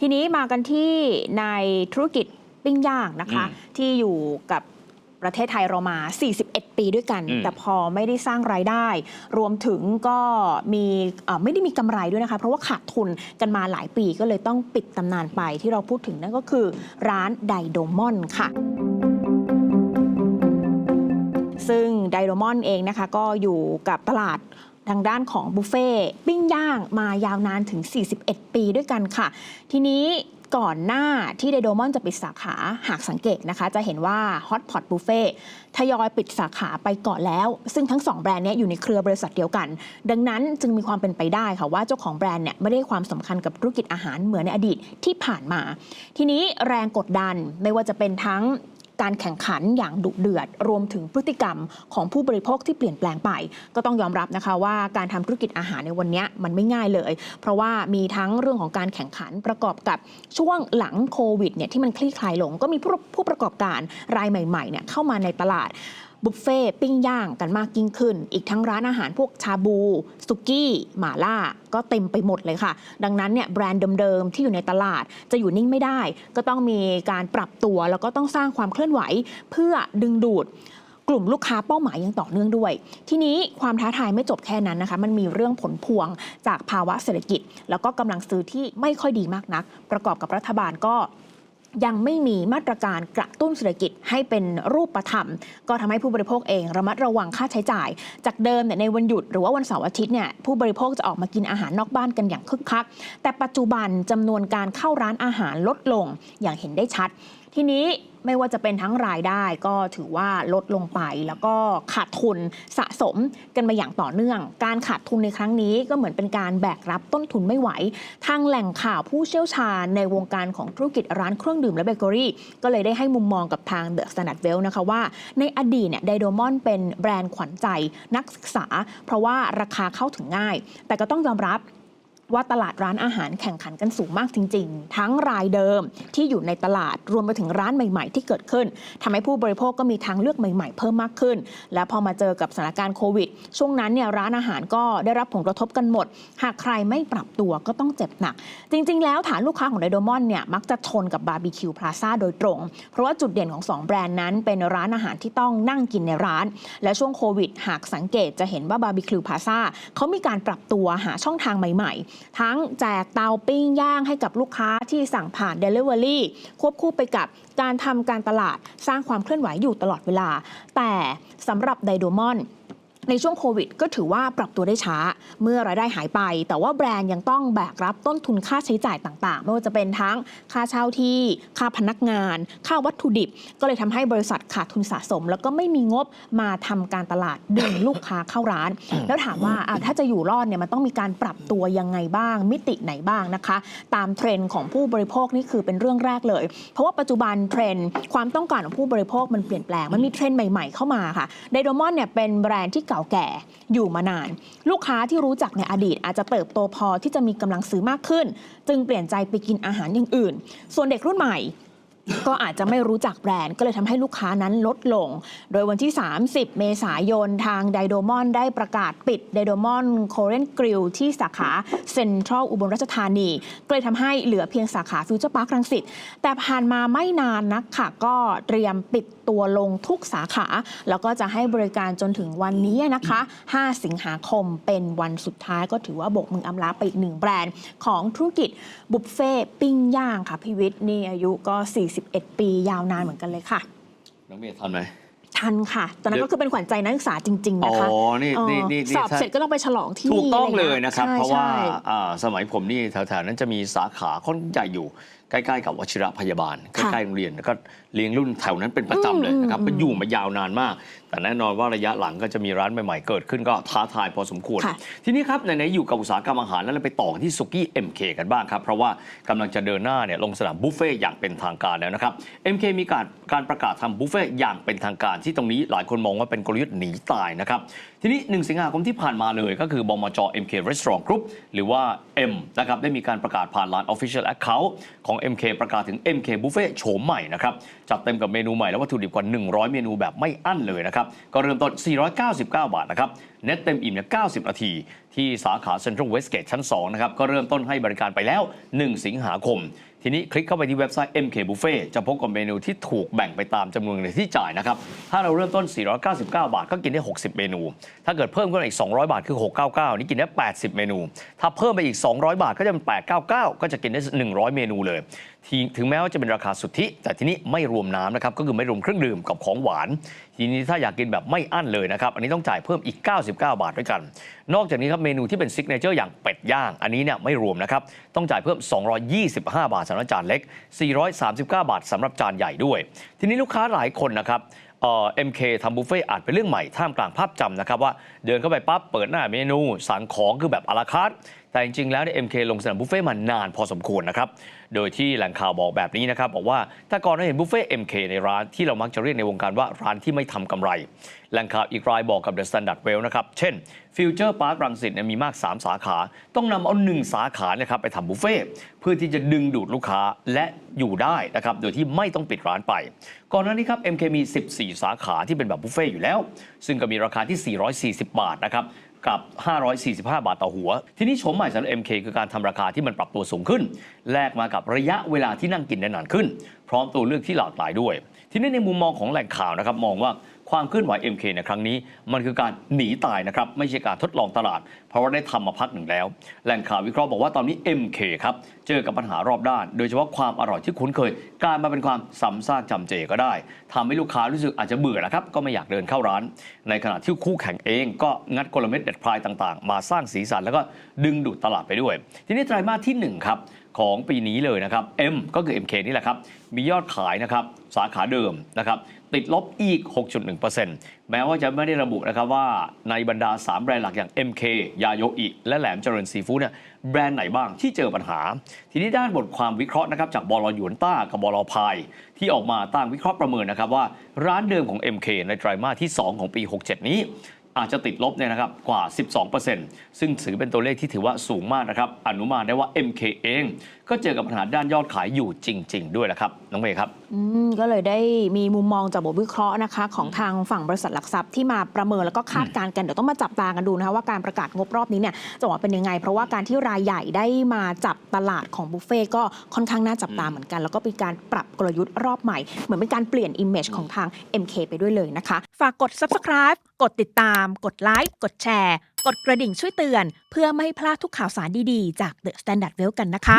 ทีนี้มากันที่ในธุรกิจปิ้งย่างนะคะอืมที่อยู่กับประเทศไทยเรามา 41 ปีด้วยกันอืมแต่พอไม่ได้สร้างรายได้ รวมถึงก็มีเอ่อไม่ได้มีกำไรด้วยนะคะ เพราะว่าขาดทุนกันมาหลายปีก็เลยต้องปิดตำนานไปที่เราพูดถึงนั่นก็คือร้านไดโดมอนค่ะซึ่งไดโดมอนเองนะคะก็อยู่กับตลาด ทางด้านของบุฟเฟ่ต์ปิ้งย่างมายาวนานถึง 41 ปีด้วยกันค่ะ ทีนี้ก่อนหน้าที่ไดโดมอนจะปิดสาขาหากสังเกตนะคะ จะเห็นว่าฮอตพอตบุฟเฟ่ทยอยปิดสาขาไปก่อนแล้ว ซึ่งทั้ง 2 แบรนด์นี้อยู่ในเครือบริษัทเดียวกัน ดังนั้นจึงมีความเป็นไปได้ค่ะว่าเจ้าของแบรนด์เนี่ยไม่ได้ความสำคัญกับธุรกิจอาหารเหมือนในอดีตที่ผ่านมา ทีนี้แรงกดดันไม่ว่าจะเป็นทั้ง การแข่งขันอย่างดุเดือด รวมถึงพฤติกรรมของผู้บริโภคที่เปลี่ยนแปลงไป ก็ต้องยอมรับนะคะว่าการทำธุรกิจอาหารในวันนี้มันไม่ง่ายเลย เพราะว่ามีทั้งเรื่องของการแข่งขันประกอบกับช่วงหลังโควิดเนี่ยที่มันคลี่คลายลง ก็มีผู้ผู้ประกอบการรายใหม่ๆเนี่ยเข้ามาในตลาด บุฟเฟ่ต์ปิ้งย่างกันมากยิ่งขึ้น อีกทั้งร้านอาหารพวกชาบูสุกี้หม่าล่า ก็เต็มไปหมดเลยค่ะ ดังนั้นเนี่ยแบรนด์เดิมๆ ที่อยู่ในตลาดจะอยู่นิ่งไม่ได้ ก็ต้องมีการปรับตัวแล้วก็ต้องสร้างความเคลื่อนไหวเพื่อดึงดูดกลุ่มลูกค้าเป้าหมายยังต่อเนื่องด้วย ทีนี้ความท้าทายไม่จบแค่นั้นนะคะ มันมีเรื่องผลพวงจากภาวะเศรษฐกิจ แล้วก็กำลังซื้อที่ไม่ค่อยดีมากนัก ประกอบกับรัฐบาลก็ ยังไม่มีมาตรการกระตุ้นเศรษฐกิจให้เป็นรูปธรรม ก็ทำให้ผู้บริโภคเองระมัดระวังค่าใช้จ่าย จากเดิมเนี่ยในวันหยุดหรือว่าวันเสาร์อาทิตย์เนี่ยผู้บริโภคจะออกมากินอาหารนอกบ้านกันอย่างคึกคัก แต่ปัจจุบันจำนวนการเข้าร้านอาหารลดลงอย่างเห็นได้ชัด ทีนี้ ไม่ว่าจะเป็นทั้งรายได้ก็ถือว่าลดลงไป แล้วก็ขาดทุนสะสมกันมาอย่างต่อเนื่อง การขาดทุนในครั้งนี้ก็เหมือนเป็นการแบกรับต้นทุนไม่ไหว ทางแหล่งข่าวผู้เชี่ยวชาญในวงการของธุรกิจร้านเครื่องดื่มและเบเกอรี่ ก็เลยได้ให้มุมมองกับทาง The Standard Well นะคะว่าในอดีตเนี่ยไดโดมอนเป็นแบรนด์ขวัญใจนักศึกษา เพราะว่าราคาเข้าถึงง่าย แต่ก็ต้องยอมรับ ว่าตลาดร้านอาหารแข่งขันกันสูงมากจริง ๆ ทั้งรายเดิมที่อยู่ในตลาดรวมไปถึงร้านใหม่ ๆ ที่เกิดขึ้นทำให้ผู้บริโภคก็มีทางเลือกใหม่ ๆ เพิ่มมากขึ้น และพอมาเจอกับสถานการณ์โควิด ช่วงนั้นเนี่ยร้านอาหารก็ได้รับผลกระทบกันหมด หากใครไม่ปรับตัวก็ต้องเจ็บหนัก จริง ๆ แล้วฐานลูกค้าของไดโดมอนเนี่ยมักจะชนกับบาร์บีคิวพลาซ่าโดยตรง เพราะว่าจุดเด่นของสองแบรนด์นั้น เป็นร้านอาหารที่ต้องนั่งกินในร้าน และช่วงโควิด หากสังเกตจะเห็นว่าบาร์บีคิวพลาซ่าเขามีการปรับตัวหาช่องทางใหม่ๆทั้งแจกเตาปิ้งย่างให้กับลูกค้าที่สั่งผ่าน Delivery ควบคู่ไปกับการทำการตลาดสร้างความเคลื่อนไหวอยู่ตลอดเวลา แต่สำหรับไดโดมอน ในช่วงโควิดก็ถือว่าปรับตัวได้ช้า เมื่อรายได้หายไป แต่ว่าแบรนด์ยังต้องแบกรับต้นทุนค่าใช้จ่ายต่างๆ ไม่ว่าจะเป็นทั้งค่าเช่าที่ค่าพนักงาน ค่าวัตถุดิบ ก็เลยทำให้บริษัทขาดทุนสะสม แล้วก็ไม่มีงบมาทำการตลาดดึงลูกค้าเข้าร้าน แล้วถามว่าถ้าจะอยู่รอดเนี่ยมันต้องมีการปรับตัวยังไงบ้าง มิติไหนบ้างนะคะ ตามเทรนด์ของผู้บริโภคนี่คือเป็นเรื่องแรกเลย เพราะว่าปัจจุบันเทรนด์ความต้องการของผู้บริโภคมันเปลี่ยนแปลงมันมีเทรนด์ใหม่ๆเข้ามาค่ะไดโดมอนเนี่ยเป็นแบรนด์ที่เก่าแก่อยู่มานาน ลูกค้าที่รู้จักในอดีตอาจจะเติบโตพอที่จะมีกำลังซื้อมากขึ้น จึงเปลี่ยนใจไปกินอาหารอย่างอื่น ส่วนเด็กรุ่นใหม่ก็อาจจะไม่รู้จักแบรนด์ก็เลยทำให้ลูกค้านั้นลดลง โดยวันที่ 30 เมษายนทางไดโดมอนได้ประกาศปิดไดโดมอนโคเรนกริลที่สาขาเซ็นทรัลอุบลราชธานี ก็เลยทำให้เหลือเพียงสาขาฟิวเจอร์พาร์ครังสิตแต่ผ่านมาไม่นานนักค่ะก็เตรียมปิด ตัวลงทุกสาขา แล้วก็จะให้บริการจนถึงวันนี้นะคะ 5 สิงหาคมเป็นวันสุดท้ายก็ถือว่าโบกมืออำลาไปอีกหนึ่งแบรนด์ของธุรกิจบุฟเฟ่ปิ้งย่างค่ะพี่วิทย์นี่อายุก็ 41 ปียาวนานเหมือนกันเลยค่ะ น้องเมย์ทันไหมทันค่ะ ตอนนั้นเดี๋ยวก็คือเป็นขวัญใจนักศึกษาจริงๆอ๋อนะคะนี่เออนี่นี่นี่สอบถ้าเสร็จก็ต้องไปฉลองที่ถูกต้องะไเลยนะครับใช่เพราะว่าใช่อ่าสมัยผมนี่แถวๆนั้นจะมีสาขาค่อนใหญ่อยู่ ใกล้ๆกับวชิระพยาบาลใกค่ะล้ๆโรงเรียนแล้วก็เลี้ยงรุ่นแถวนั้นเป็นประจำเลยนะครับอืมก็อยู่มายาวนานมาก แต่แน่นอนว่าระยะหลังก็จะมีร้านใหม่ๆเกิดขึ้นก็ท้าทายพอสมควรค่ะทีนี้ครับไหนๆอยู่กับอุตสาหกรรมอาหารแล้วเราไปต่อกันที่สุกี้ MK กันบ้างครับ เพราะว่ากำลังจะเดินหน้าเนี่ยลงสนามบุฟเฟ่ต์อย่างเป็นทางการแล้วนะครับ MK มีการการประกาศทำบุฟเฟ่ต์อย่างเป็นทางการที่ตรงนี้หลายคนมองว่าเป็นกลยุทธ์หนีตายนะครับทีนี้ 1 สิงหาคมที่ผ่านมาเลยก็คือบมจ MK Restaurant Group หรือว่า M นะครับได้มีการประกาศผ่านร้าน Official Account ของ MK ประกาศถึง MK Buffet โฉมใหม่นะครับ จัดเต็มกับเมนูใหม่และวัตถุดิบกว่า 100 เมนูแบบไม่อั้นเลยนะครับ ก็เริ่มต้น 499 บาทนะครับเน็ตเต็มอิ่มเนี่ย90 นาที ที่สาขาเซ็นทรัลเวสเกตชั้น 2 นะครับ ก็เริ่มต้นให้บริการไปแล้ว 1 สิงหาคม ทีนี้คลิกเข้าไปที่เว็บไซต์ MK Buffet จะพบกับเมนูที่ถูกแบ่งไปตามจำนวนเงินที่จ่ายนะครับ ถ้าเราเริ่มต้น 499 บาท ก็กินได้ 60 เมนู ถ้าเกิดเพิ่มขึ้นอีก 200 บาทคือ 699 นี่กินได้ 80 เมนู ถ้าเพิ่มไปอีก 200 บาทก็จะเป็น 899 ก็จะกินได้ 100 เมนูเลยถึงแม้ว่าจะเป็นราคาสุทธิ แต่ทีนี้ไม่รวมน้ำนะครับก็คือไม่รวมเครื่องดื่มกับของหวาน ทีนี้ถ้าอยากกินแบบไม่อั้นเลยนะครับ อันนี้ต้องจ่ายเพิ่มอีก 99 บาทด้วยกัน นอกจากนี้ครับเมนูที่เป็นซิกเนเจอร์อย่างเป็ดย่าง อันนี้เนี่ยไม่รวมนะครับ ต้องจ่ายเพิ่ม 225 บาทสำหรับจานเล็ก 439 บาทสำหรับจานใหญ่ด้วย ทีนี้ลูกค้าหลายคนนะครับเอ่อ MK ทำบุฟเฟ่ต์อาจเป็นเรื่องใหม่ท่ามกลางภาพจำนะครับว่าเดินเข้าไปปั๊บเปิดหน้าเมนูสั่งของคือแบบอาราคาร์ท แต่จริงๆ แล้วเนี่ย MK ลงสนามบุฟเฟ่ต์มานานพอสมควรนะครับ โดยที่แหล่งข่าวบอกแบบนี้นะครับ บอกว่าถ้าก่อนเราเห็นบุฟเฟ่ต์ MK ในร้านที่เรามักจะเรียกในวงการว่าร้านที่ไม่ทำกำไร แหล่งข่าวอีกรายบอกกับ The Standard Well นะครับ เช่น Future Park รังสิตมีมาก 3 สาขา ต้องนำเอา 1 สาขาเนะครับไปทำบุฟเฟ่ต์เพื่อที่จะดึงดูดลูกค้าและอยู่ได้นะครับโดยที่ไม่ต้องปิดร้านไป ก่อนหน้านี้ครับ MK มี 14 สาขาที่เป็นแบบบุฟเฟ่ต์อยู่แล้ว ซึ่งก็มีราคาที่ 440 บาทนะครับ กับ 545 บาทต่อหัว ทีนี้โฉมใหม่สำหรับ MK คือการทำราคาที่มันปรับตัวสูงขึ้น แลกมากับระยะเวลาที่นั่งกินได้นานขึ้น พร้อมตัวเลือกที่หลากหลายด้วย ทีนี้ในมุมมองของแหล่งข่าวนะครับมองว่า ความเคลื่อนไหว MK ในครั้งนี้ มันคือการหนีตายนะครับ ไม่ใช่การทดลองตลาด เพราะว่าได้ทำมาพักหนึ่งแล้ว แหล่งข่าววิเคราะห์บอกว่าตอนนี้ MK ครับ เจอกับปัญหารอบด้าน โดยเฉพาะความอร่อยที่คุ้นเคยกลายมาเป็นความซ้ำซากจำเจก็ได้ทำให้ลูกค้ารู้สึกอาจจะเบื่อนะครับก็ไม่อยากเดินเข้าร้าน ในขณะที่คู่แข่งเองก็งัดกลเม็ดเด็ดพลายต่างๆ มาสร้างสีสันแล้วก็ดึงดูดตลาดไปด้วย ทีนี้ไตรมาสที่1ครับของปีนี้เลยนะครับ M ก็คือ MK นี่แหละครับ มียอดขายนะครับสาขาเดิมนะครับติดลบอีก 6.1%แม้ว่าจะไม่ได้ระบุนะครับว่าในบรรดา 3 แบรนด์หลักอย่าง MK ยาโยอิและแหลมเจริญซีฟู้ดเนี่ยแบรนด์ไหนบ้างที่เจอปัญหา ทีนี้ด้านบทความวิเคราะห์นะครับจากบลหยวนต้ากับบลพาย ที่ออกมาตั้งวิเคราะห์ประเมินนะครับว่าร้านเดิมของ MK ในไตรมาสที่ 2 ของปี 67 นี้ อาจจะติดลบเนี่ยนะครับกว่า 12%ซึ่งถือเป็นตัวเลขที่ถือว่าสูงมากนะครับอนุมานได้ว่า MK เอง ก็เจอกับปัญหาด้านยอดขายอยู่จริง ๆ ด้วยแหละครับ น้องเมย์ครับอืมก็เลยได้มีมุมมองจากบทวิเคราะห์นะคะ ของทางฝั่งบริษัทหลักทรัพย์ที่มาประเมินแล้วก็คาดการณ์กัน เดี๋ยวต้องมาจับตากันดูนะคะว่าการประกาศงบรอบนี้เนี่ยจะออกมาเป็นยังไง เพราะว่าการที่รายใหญ่ได้มาจับตลาดของบุฟเฟ่ต์ก็ค่อนข้างน่าจับตาเหมือนกัน แล้วก็เป็นการปรับกลยุทธ์รอบใหม่เหมือนเป็นการเปลี่ยน image ของทาง MK ไปด้วยเลยนะคะ ฝากกด subscribe กดติดตาม กดไลค์ กดแชร์ กดกระดิ่งช่วยเตือน เพื่อไม่ให้พลาดทุกข่าวสารดี ๆ จาก The Standard Well กันนะคะ